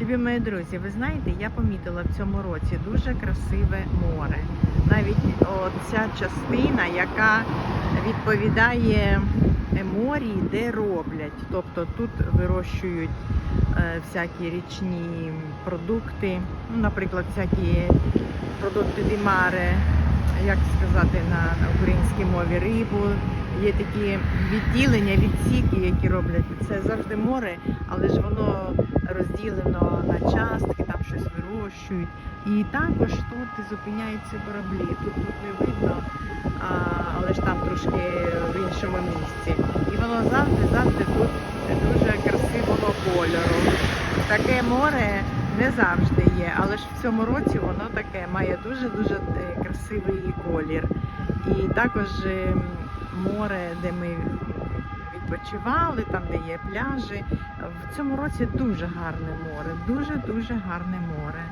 Любі мої друзі, ви знаєте, я помітила в цьому році дуже красиве море. Навіть ця частина, яка відповідає морі, де роблять. Тобто тут вирощують е, всякі річні продукти, ну, наприклад, всякі продукти димаре, як сказати на, українській мові рибу. Є такі відділення, відсіки, які роблять. Це завжди море, але ж воно розділено щось вирощують. І також тут зупиняються кораблі. Тут, тут не видно, а, але ж там трошки в іншому місці. І воно завжди, завжди тут дуже красивого кольору. Таке море не завжди є, але ж в цьому році воно таке має дуже-дуже е, красивий колір. І також е, море, де ми відпочивали, там де є пляжі. В цьому році дуже гарне море, дуже-дуже гарне море.